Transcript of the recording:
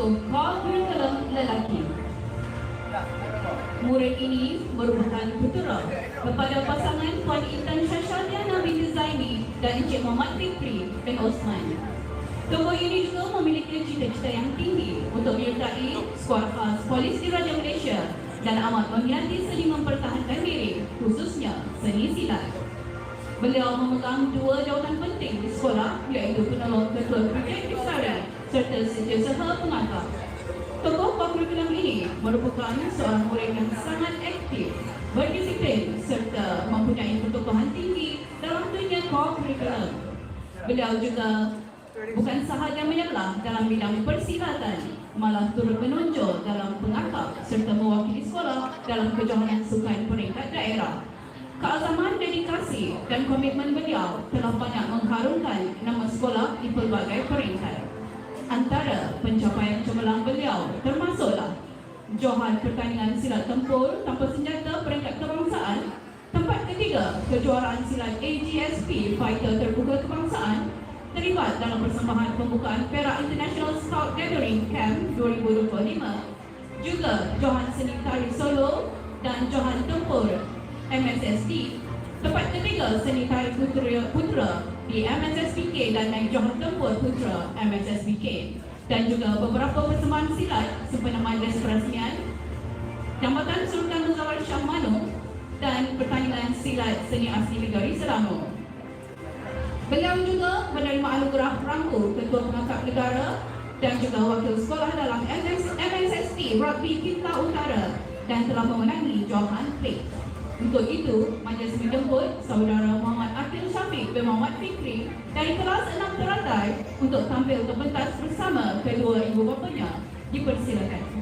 untuk co-curriculum lelaki. Murid ini merupakan putera kepada pasangan Puan Intan Syashadiana binti Zaini dan Encik Muhammad Fikri bin Osman. Tokoh ini juga memiliki cita-cita yang tinggi untuk menyertai skuad khas Polis Diraja Malaysia dan amat meminati seni mempertahankan diri, khususnya seni silat. Beliau memegang dua jawatan penting di sekolah iaitu penolong ketua projek serta setiausaha pengangkat. Tokoh kurikulum ini merupakan seorang murid yang sangat aktif, berdisiplin serta mempunyai pertukahan tinggi dalam dunia kurikulum. Beliau juga bukan sahaja menyerlah dalam bidang persilatan, malah turut menonjol dalam pengakap serta mewakili sekolah dalam kejohanan sukan peringkat daerah. Keazaman, dedikasi dan komitmen beliau telah banyak mengharumkan nama sekolah. Antara pencapaian cemerlang beliau termasuklah Johan Pertandingan Silat Tempur tanpa senjata peringkat kebangsaan. Tempat ketiga, kejuaraan silat AGSP Fighter Terbuka Kebangsaan. Terlibat dalam persembahan pembukaan Perak International Scout Gathering Camp 2025 juga Johan Seni Tari Solo dan Johan Tempur MSSD Tempat ketiga Seni Tari Putra, Putra di MSSPK dan naik Johan Tempur Putra MSSPK dan juga beberapa persembahan silat sepenaman desperasian Jambatan Sultan Muzawar Shah Manu dan pertandingan silat seni asli negeri Selangor. Beliau juga menerima anugerah Rangku Ketua Pengangkat Negara dan juga wakil sekolah dalam MS, MSSP Rugby Kita Utara dan telah memenangi Johan Plate. Untuk itu, majlis menjemput saudara Muhammad Akil Syafiq bin Muhammad Dari kelas 6 teratai untuk tampil ke pentas bersama kedua ibu bapanya. Dipersilakan.